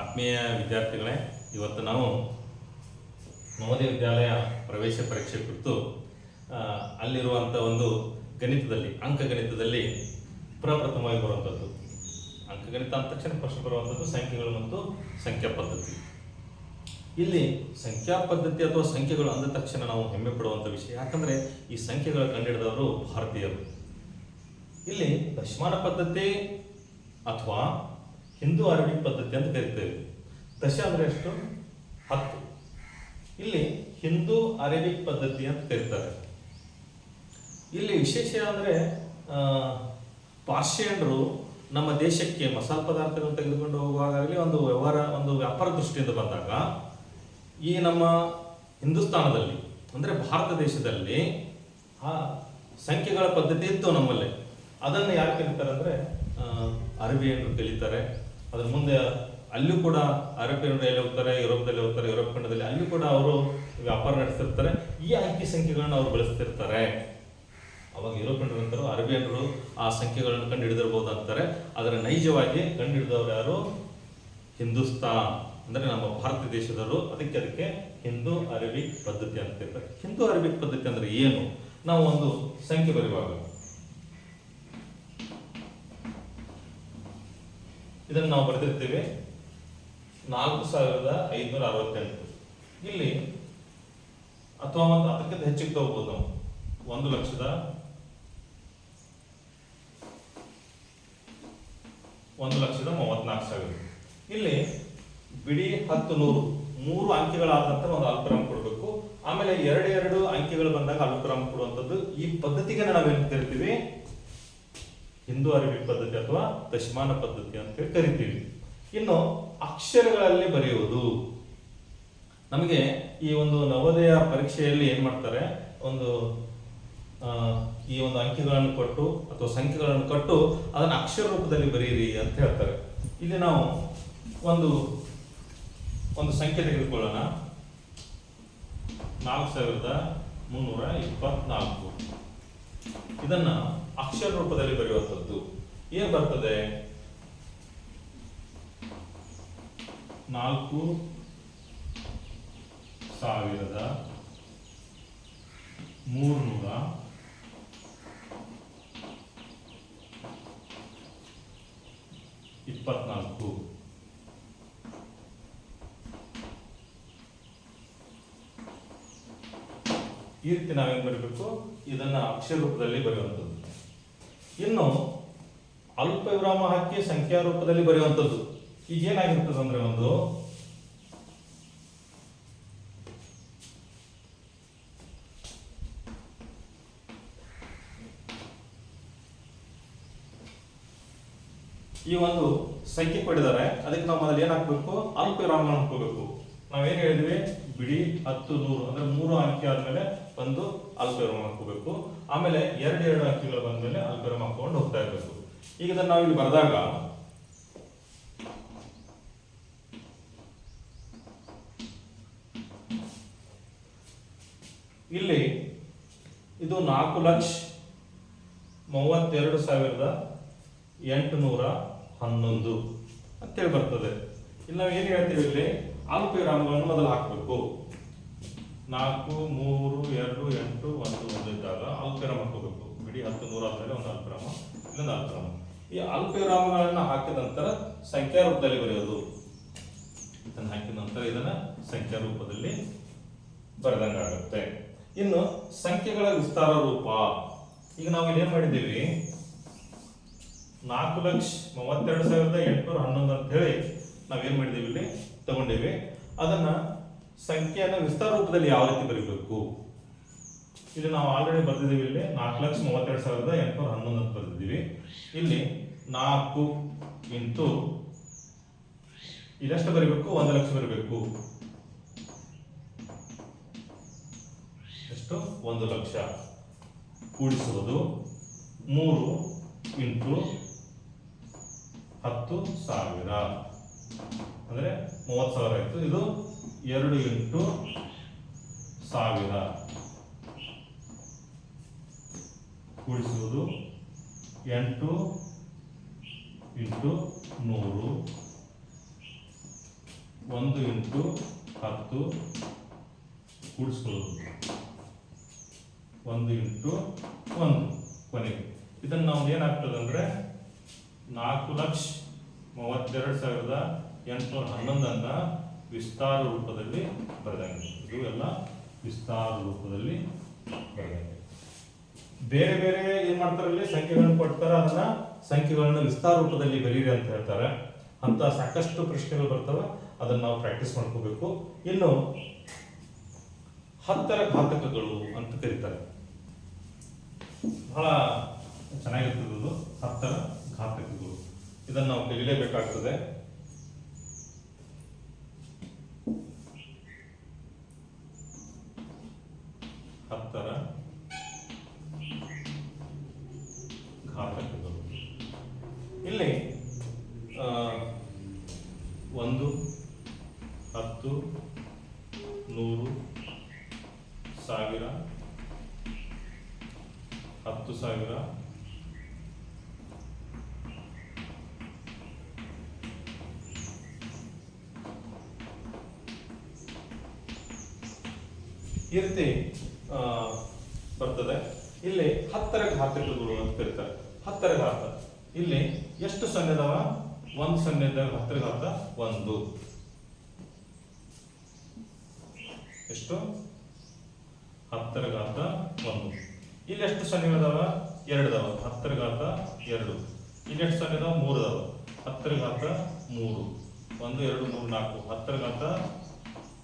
ಆತ್ಮೀಯ ವಿದ್ಯಾರ್ಥಿಗಳೇ, ಇವತ್ತು ನಾವು ನವೋದಯ ವಿದ್ಯಾಲಯ ಪ್ರವೇಶ ಪರೀಕ್ಷೆ ಕುರಿತು ಅಲ್ಲಿರುವಂಥ ಒಂದು ಗಣಿತದಲ್ಲಿ, ಅಂಕಗಣಿತದಲ್ಲಿ ಪ್ರಪ್ರಥಮವಾಗಿ ಬರುವಂಥದ್ದು ಅಂಕಗಣಿತ ಅಂದ ತಕ್ಷಣ ಪ್ರಶ್ನೆ ಬರುವಂಥದ್ದು ಸಂಖ್ಯೆಗಳು ಮತ್ತು ಸಂಖ್ಯಾ ಪದ್ಧತಿ. ಇಲ್ಲಿ ಸಂಖ್ಯಾ ಪದ್ಧತಿ ಅಥವಾ ಸಂಖ್ಯೆಗಳು ಅಂದ ತಕ್ಷಣ ನಾವು ಹೆಮ್ಮೆ ಪಡುವಂಥ ವಿಷಯ. ಯಾಕಂದರೆ ಈ ಸಂಖ್ಯೆಗಳ ಕಂಡುಹಿಡಿದವರು ಭಾರತೀಯರು. ಇಲ್ಲಿ ದಶಮಾನ ಪದ್ಧತಿ ಅಥವಾ ಹಿಂದೂ ಅರಬಿಕ್ ಪದ್ಧತಿ ಅಂತ ಕರಿತೇವೆ. ದಶ ಅಂದ್ರೆ ಎಷ್ಟು? ಹತ್ತು. ಇಲ್ಲಿ ಹಿಂದೂ ಅರೇಬಿಕ್ ಪದ್ಧತಿ ಅಂತ ಕರೀತಾರೆ. ಇಲ್ಲಿ ವಿಶೇಷ ಅಂದರೆ ಪಾರ್ಶಿಯನ್ರು ನಮ್ಮ ದೇಶಕ್ಕೆ ಮಸಾಲೆ ಪದಾರ್ಥಗಳನ್ನು ತೆಗೆದುಕೊಂಡು ಹೋಗುವಾಗಲಿ ಒಂದು ವ್ಯವಹಾರ, ಒಂದು ವ್ಯಾಪಾರ ದೃಷ್ಟಿಯಿಂದ ಬಂದಾಗ, ಈ ನಮ್ಮ ಹಿಂದೂಸ್ತಾನದಲ್ಲಿ, ಅಂದರೆ ಭಾರತ ದೇಶದಲ್ಲಿ, ಆ ಸಂಖ್ಯೆಗಳ ಪದ್ಧತಿ ಇತ್ತು ನಮ್ಮಲ್ಲಿ. ಅದನ್ನು ಯಾರು ಕಲಿತಾರೆ ಅಂದರೆ ಅರಬಿಯನ್ನು ಕಲಿತಾರೆ. ಅದ್ರ ಮುಂದೆ ಅಲ್ಲೂ ಕೂಡ ಅರಬಿಯನ್ರು ಎಲ್ಲಿ ಹೋಗ್ತಾರೆ ಯುರೋಪ್ದಲ್ಲಿ ಹೋಗ್ತಾರೆ, ಯುರೋಪ್ ಖಂಡದಲ್ಲಿ ಅಲ್ಲೂ ಕೂಡ ಅವರು ವ್ಯಾಪಾರ ನಡೆಸ್ತಿರ್ತಾರೆ. ಈ ಅಂಕಿ ಸಂಖ್ಯೆಗಳನ್ನ ಅವ್ರು ಬಳಸ್ತಿರ್ತಾರೆ. ಅವಾಗ ಯುರೋಪ್ ಖಂಡರು ಅರಬಿಯನ್ರು ಆ ಸಂಖ್ಯೆಗಳನ್ನು ಕಂಡು ಹಿಡಿದಿರ್ಬೋದು ಅಂತಾರೆ ಅದರ ನೈಜವಾಗಿ ಕಂಡು ಹಿಡಿದವರು ಯಾರು? ಹಿಂದೂಸ್ತಾನ್. ಅಂದರೆ ನಮ್ಮ ಭಾರತ ದೇಶದವರು. ಅದಕ್ಕೆ ಅದಕ್ಕೆ ಹಿಂದೂ ಅರೇಬಿಕ್ ಪದ್ಧತಿ ಅಂತ ಹಿಂದೂ ಅರೇಬಿಕ್ ಪದ್ಧತಿ ಅಂದರೆ ಏನು? ನಾವು ಒಂದು ಸಂಖ್ಯೆ ಬರೆಯುವಾಗ. ಇದನ್ನು ನಾವು ಬರೆದಿರ್ತೀವಿ ನಾಲ್ಕು ಸಾವಿರದ ಐದುನೂರ ಅರವತ್ತೆಂಟು. ಇಲ್ಲಿ ಅಥವಾ ಒಂದು ಅದಕ್ಕಿಂತ ಹೆಚ್ಚಿಗೆ ತಗೋಬಹುದು ನಾವು. ಒಂದು ಲಕ್ಷದ ಒಂದು ಲಕ್ಷದ ಮೂವತ್ನಾಲ್ಕು ಸಾವಿರ. ಇಲ್ಲಿ ಬಿಡಿ ಹತ್ತು ನೂರು, ಮೂರು ಅಂಕಿಗಳಾದ ನಂತರ ಒಂದು ಅಲ್ಪರಾಮ್ ಕೊಡಬೇಕು. ಆಮೇಲೆ ಎರಡು ಎರಡು ಅಂಕಿಗಳು ಬಂದಾಗ ಅಲ್ಪರಾಮ್ ಕೊಡುವಂಥದ್ದು. ಈ ಪದ್ಧತಿಗೆ ನಾವೇನು ಕರಿತೀವಿ ಹಿಂದೂ ಅರಬಿ ಪದ್ಧತಿ ಅಥವಾ ದಶಮಾನ ಪದ್ಧತಿ ಅಂತ ಹೇಳಿ ಕರಿತೀವಿ. ಇನ್ನು ಅಕ್ಷರಗಳಲ್ಲಿ ಬರೆಯುವುದು. ನಮಗೆ ಈ ಒಂದು ನವೋದಯ ಪರೀಕ್ಷೆಯಲ್ಲಿ ಏನ್ ಮಾಡ್ತಾರೆ? ಒಂದು ಈ ಒಂದು ಅಂಕಿಗಳನ್ನು ಕೊಟ್ಟು ಅಥವಾ ಸಂಖ್ಯೆಗಳನ್ನು ಕೊಟ್ಟು ಅದನ್ನು ಅಕ್ಷರ ರೂಪದಲ್ಲಿ ಬರೆಯಿರಿ ಅಂತ ಹೇಳ್ತಾರೆ. ಇಲ್ಲಿ ನಾವು ಒಂದು ಒಂದು ಸಂಖ್ಯೆ ತೆಗೆದುಕೊಳ್ಳೋಣ. ನಾಲ್ಕು ಸಾವಿರದ ಮುನ್ನೂರ ಇಪ್ಪತ್ನಾಲ್ಕು. ಇದನ್ನ ಅಕ್ಷರ ರೂಪದಲ್ಲಿ ಬರೆಯುವಂಥದ್ದು. ಏನ್ ಬರ್ತದೆ? ನಾಲ್ಕು ಸಾವಿರದ ಮೂರ್ನೂರ ಇಪ್ಪತ್ನಾಲ್ಕು. ಈ ರೀತಿ ನಾವೇನ್ ಬರೀಬೇಕು? ಇದನ್ನ ಅಕ್ಷರ ರೂಪದಲ್ಲಿ ಬರೆಯುವಂಥದ್ದು. ಇನ್ನು ಅಲ್ಪ ವಿರಾಮ ಹಾಕಿ ಸಂಖ್ಯಾ ರೂಪದಲ್ಲಿ ಬರೆಯುವಂಥದ್ದು. ಈಗ ಏನಾಗಿರ್ತದೆ ಅಂದ್ರೆ ಒಂದು ಈ ಒಂದು ಸಂಖ್ಯೆ ಕೊಟ್ಟಿದ್ದಾರೆ. ಅದಕ್ಕೆ ನಾವು ಮೊದಲು ಹಾಕ್ಬೇಕು ಅಲ್ಪ ವಿರಾಮ ಹಾಕೋಬೇಕು ನಾವೇನ್ ಹೇಳಿದ್ವಿ? ಬಿಡಿ ಹತ್ತು ನೂರು. ಅಂದ್ರೆ ಮೂರು ಅಂಕಿ ಆದ್ಮೇಲೆ ಒಂದು ಅಲ್ಪೇರಮ್ ಹಾಕೋಬೇಕು ಆಮೇಲೆ ಎರಡು ಎರಡು ಅಂಕಿಗಳು ಬಂದ್ಮೇಲೆ ಮೇಲೆ ವಿರಾಮ ಹಾಕೊಂಡು ಹೋಗ್ತಾ ಇರಬೇಕು. ಈಗ ಇದನ್ನ ನಾವು ಇಲ್ಲಿ ಬರೆದಾಗ ಇಲ್ಲಿ ಇದು ನಾಲ್ಕು ಲಕ್ಷ ಮೂವತ್ತೆರಡು ಸಾವಿರದ ಎಂಟುನೂರ ಹನ್ನೊಂದು ಅಂತೇಳಿ ಬರ್ತದೆ. ಇಲ್ಲಿ ನಾವು ಏನು ಹೇಳ್ತೀವಿ ಇಲ್ಲಿ? ಅಲ್ಪ ವಿರಾಮಗಳನ್ನು ಮೊದಲು ಹಾಕಬೇಕು. ನಾಲ್ಕು, ಮೂರು, ಎರಡು, ಎಂಟು, ಒಂದು ಒಂದು ಇದ್ದಾಗ ಅಲ್ಪ ಹೋಗಬೇಕು ಬಿಡಿ ಹತ್ತು, ನೂರ ಆದ್ಮೇಲೆ ಒಂದು ಅಲ್ಪ ಇನ್ನೊಂದು ಇಲ್ಲೊಂದು ಈ ಅಲ್ಪವಿರಾಮಗಳನ್ನು ಹಾಕಿದ ನಂತರ ಸಂಖ್ಯಾ ರೂಪದಲ್ಲಿ ಬರೆಯೋದು. ಇದನ್ನು ಹಾಕಿದ ನಂತರ ಇದನ್ನ ಸಂಖ್ಯಾ ರೂಪದಲ್ಲಿ ಬರೆದಂಗಾಗುತ್ತೆ ಇನ್ನು ಸಂಖ್ಯೆಗಳ ವಿಸ್ತಾರ ರೂಪ. ಈಗ ನಾವು ಏನ್ ಮಾಡಿದ್ದೀವಿ? ನಾಲ್ಕು ಲಕ್ಷ ಮೂವತ್ತೆರಡು ಸಾವಿರದ ಎಂಟುನೂರ ಹನ್ನೊಂದು ಅಂತ ಹೇಳಿ ನಾವೇನ್ ಮಾಡಿದೀವಿ ಇಲ್ಲಿ? ತಗೊಂಡೇವಿ. ಅದನ್ನ ಸಂಖ್ಯೆಯನ್ನ ವಿಸ್ತಾರ ರೂಪದಲ್ಲಿ ಯಾವ ರೀತಿ ಬರೀಬೇಕು? ಇಲ್ಲಿ ನಾವು ಆಲ್ರೆಡಿ ಬರೆದಿದ್ದೀವಿ ಇಲ್ಲಿ ನಾಲ್ಕು ಲಕ್ಷ ಮೂವತ್ತೆರಡು ಸಾವಿರದ ಎಂಟುನೂರ ಹನ್ನೊಂದು ಅಂತ ಬರೆದಿದ್ದೀವಿ. ಇಲ್ಲಿ ನಾಲ್ಕು ಇಂಟು ಇದೆಷ್ಟು ಬರೀಬೇಕು? ಒಂದು ಲಕ್ಷ ಬರೀಬೇಕು. ಎಷ್ಟು? ಒಂದು ಲಕ್ಷ. ಕೂಡಿಸುವುದು ಮೂರು ಇಂಟು ಹತ್ತು ಸಾವಿರ. ಅಂದ್ರೆ ಮೂವತ್ತು ಸಾವಿರ ಆಯ್ತು. ಇದು ಎರಡು ಇಂಟು ಸಾವಿರ. ಕೂಡಿಸುವುದು ಎಂಟು ಇಂಟು ನೂರು. ಒಂದು ಇಂಟು ಹತ್ತು. ಕೂಡಿಸ್ಕೊಳ್ಳೋದು ಒಂದು ಇಂಟು ಒಂದು ಕೊನೆಗೆ. ಇದನ್ನು ನಾವು ಏನಾಗ್ತದೆ ಅಂದರೆ ನಾಲ್ಕು ಲಕ್ಷ ಮೂವತ್ತೆರಡು ಸಾವಿರದ ಎಂಟುನೂರ ಹನ್ನೊಂದನ್ನು ವಿಸ್ತಾರ ರೂಪದಲ್ಲಿ ಬರೆದಂಗೆ. ಇದು ಎಲ್ಲ ವಿಸ್ತಾರ ರೂಪದಲ್ಲಿ ಬರೆದಂಗೆ. ಬೇರೆ ಬೇರೆ ಏನ್ ಮಾಡ್ತಾರಲ್ಲಿ ಸಂಖ್ಯೆಗಳನ್ನು ಕೊಡ್ತಾರೆ. ಅದನ್ನ ಸಂಖ್ಯೆಗಳನ್ನ ವಿಸ್ತಾರ ರೂಪದಲ್ಲಿ ಬರೀರಿ ಅಂತ ಹೇಳ್ತಾರೆ. ಅಂತ ಸಾಕಷ್ಟು ಪ್ರಶ್ನೆಗಳು ಬರ್ತವೆ. ಅದನ್ನ ನಾವು ಪ್ರಾಕ್ಟೀಸ್ ಮಾಡ್ಕೋಬೇಕು. ಇನ್ನು ಹತ್ತರ ಘಾತಕಗಳು ಅಂತ ಕರೀತಾರೆ. ಬಹಳ ಚೆನ್ನಾಗಿರ್ತದೆ ಹತ್ತರ ಘಾತಕಗಳು. ಇದನ್ನು ನಾವು ಕಲೀಲೇಬೇಕಾಗ್ತದೆ ಹತ್ತರ ಘಾತಕಗಳು ಇಲ್ಲಿ ಆ, ಒಂದು ಹತ್ತು, ನೂರು, ಸಾವಿರ, ಹತ್ತು ಸಾವಿರ ಈ ರೀತಿ ಬರ್ತದೆ. ಇಲ್ಲಿ ಹತ್ತರ ಘಾತಕಗಳು ಅಂತ ಕರೀತಾರೆ. ಹತ್ತರ ಘಾತ. ಇಲ್ಲಿ ಎಷ್ಟು ಸೊನ್ನೆ ಅದಾವ ಒಂದು ಸೊನ್ನೆ ಹತ್ತರ ಘಾತ ಒಂದು. ಎಷ್ಟು? ಹತ್ತರ ಘಾತ ಒಂದು. ಇಲ್ಲಿ ಎಷ್ಟು ಸೊನ್ನೆಗಳಿದಾವ ಎರಡು ಅದಾವ ಹತ್ತರ ಘಾತ ಎರಡು. ಇಲ್ಲಿ ಎಷ್ಟು ಸೊನ್ನೆ ಅದಾವ ಮೂರು ಅದಾವ ಹತ್ತರ ಘಾತ ಮೂರು. ಒಂದು, ಎರಡು, ಮೂರು, ನಾಲ್ಕು. ಹತ್ತರ ಘಾತ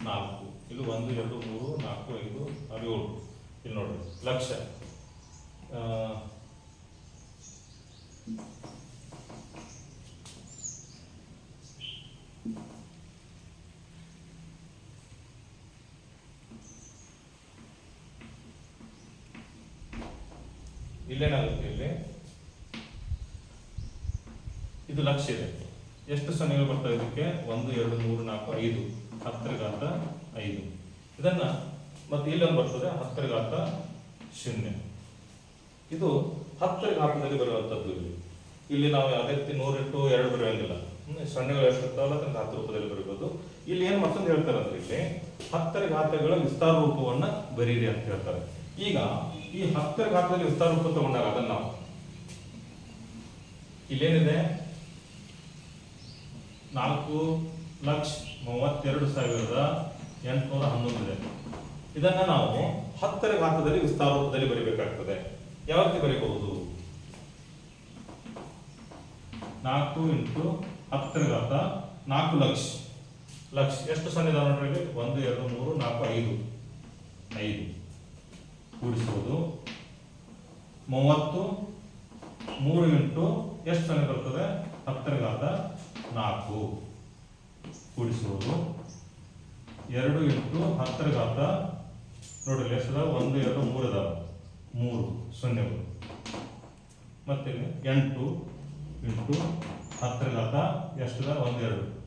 ನಾಲ್ಕು. ಇದು ಒಂದು, ಎರಡು, ಮೂರು, ನಾಲ್ಕು, ಐದು, ಆರು, ಏಳು. ಇಲ್ಲಿ ನೋಡ್ರಿ. ಲಕ್ಷ ಆ, ಇಲ್ಲೇನಾಗುತ್ತೆ ಇಲ್ಲಿ? ಇದು ಲಕ್ಷ ಇದೆ. ಎಷ್ಟು ಸೊನ್ನೆಗಳು ಬರ್ತವೆ ಇದಕ್ಕೆ? ಒಂದು, ಎರಡು, ಮೂರು, ನಾಲ್ಕು, ಐದು. ಹತ್ತರ ಘಾತ ಐದು. ಇದನ್ನ ಮತ್ತೆ ಇಲ್ಲೊಂದು ಬರ್ತದೆ? ಹತ್ತರ ಘಾತ ಶೂನ್ಯ. ಇದು ಹತ್ತರ ಘಾತದಲ್ಲಿ ಬರುವಂಥದ್ದು ಇಲ್ಲಿ. ಇಲ್ಲಿ ನಾವು ಯಾವುದೇ ರೀತಿ ನೂರಿಟ್ಟು ಎರಡು ಬರೆಯಂಗಿಲ್ಲ. ಸೊನ್ನೆಗಳು ಎಷ್ಟು ಇರ್ತಾವಲ್ಲ, ಅದನ್ನ ಘಾತ ರೂಪದಲ್ಲಿ ಬರಬಹುದು ಇಲ್ಲಿ ಏನು ಮತ್ತೊಂದು ಹೇಳ್ತಾರೆ ಅಂದ್ರೆ ಇಲ್ಲಿ ಹತ್ತರ ಘಾತಗಳ ವಿಸ್ತಾರ ರೂಪವನ್ನ ಬರೀರಿ ಅಂತ ಹೇಳ್ತಾರೆ. ಈಗ ಈ ಹತ್ತರ ಘಾತದಲ್ಲಿ ವಿಸ್ತಾರ ರೂಪ ತಗೊಂಡಾಗ ಅದನ್ನ ನಾವು ಇಲ್ಲೇನಿದೆ? ನಾಲ್ಕು ಲಕ್ಷ ಮೂವತ್ತೆರಡು ಸಾವಿರದ ಎಂಟುನೂರ ಹನ್ನೊಂದು ಇದೆ ಇದನ್ನ ನಾವು ಹತ್ತರ ಘಾತದಲ್ಲಿ ವಿಸ್ತಾರ ರೂಪದಲ್ಲಿ ಬರೀಬೇಕಾಗ್ತದೆ. ಯಾವ ರೀತಿ ಬರೀಬಹುದು? ನಾಲ್ಕು ಇಂಟು ಹತ್ತರ ಘಾತ ನಾಲ್ಕು ಲಕ್ಷ. ಲಕ್ಷ. ಎಷ್ಟು ಸೊನ್ನೆ ಇದಾವೆ ನೋಡ್ರಿ? ಒಂದು, ಎರಡು, ಮೂರು, ನಾಲ್ಕು, ಐದು. ಐದು. ಕೂಡಿಸುವುದು ಮೂವತ್ತು, ಮೂರು ಇಂಟು ಎಷ್ಟು ಸೊನ್ನೆ ಬರ್ತದೆ? ಹತ್ತರ ಘಾತ ನಾಲ್ಕು. ಕೂಡಿಸೋದು. ಎರಡು ಇಂಟು ಹತ್ತರ ಘಾತ ನೋಡ್ರಿ ಎಷ್ಟು ಅದಾವ? ಒಂದು, ಎರಡು ಮೂರು ಅದಾವ ಮೂರು. ಸೊನ್ನೆಗಳು ಮತ್ತೆ ಎಂಟು ಇಂಟು ಹತ್ತರ ಎಷ್ಟದ ಒಂದು, ಎರಡು.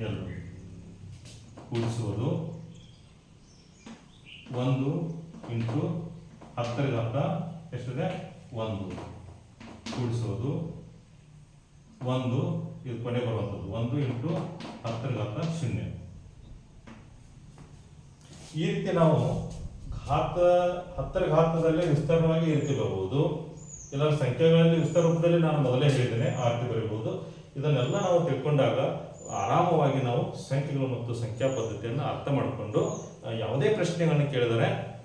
ಎರಡು. ಕೂಡಿಸೋದು. ಒಂದು ಇಂಟು ಹತ್ತರ ಘಾತ ಎಷ್ಟಿದೆ? ಒಂದು. ಕೂಡಿಸೋದು ಒಂದು, ಇದು ಕೊನೆ ಬರುವಂಥದ್ದು. ಒಂದು ಇಂಟು ಹತ್ತರ ಘಾತ ಶೂನ್ಯ. ಈ ರೀತಿ ನಾವು ಘಾತ, ಹತ್ತರ ಘಾತದಲ್ಲಿ ವಿಸ್ತಾರವಾಗಿ ಈ ರೀತಿ ಬರಬಹುದು. ಇಲ್ಲ ಸಂಖ್ಯೆಗಳಲ್ಲಿ ವಿಸ್ತಾರ ರೂಪದಲ್ಲಿ ನಾನು ಮೊದಲೇ ಹೇಳಿದ್ದೇನೆ, ಆ ರೀತಿ ಬರೀಬಹುದು. ಇದನ್ನೆಲ್ಲ ನಾವು ತಿಳ್ಕೊಂಡಾಗ ಆರಾಮವಾಗಿ ನಾವು ಸಂಖ್ಯೆಗಳು ಮತ್ತು ಸಂಖ್ಯಾ ಪದ್ಧತಿಯನ್ನು ಅರ್ಥ ಮಾಡಿಕೊಂಡು ಯಾವುದೇ ಪ್ರಶ್ನೆಗಳನ್ನು ಕೇಳಿದರೆ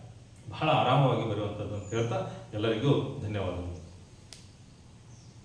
ಬಹಳ ಆರಾಮವಾಗಿ ಬರುವಂಥದ್ದು ಅಂತ ಹೇಳ್ತಾ ಎಲ್ಲರಿಗೂ ಧನ್ಯವಾದಗಳು.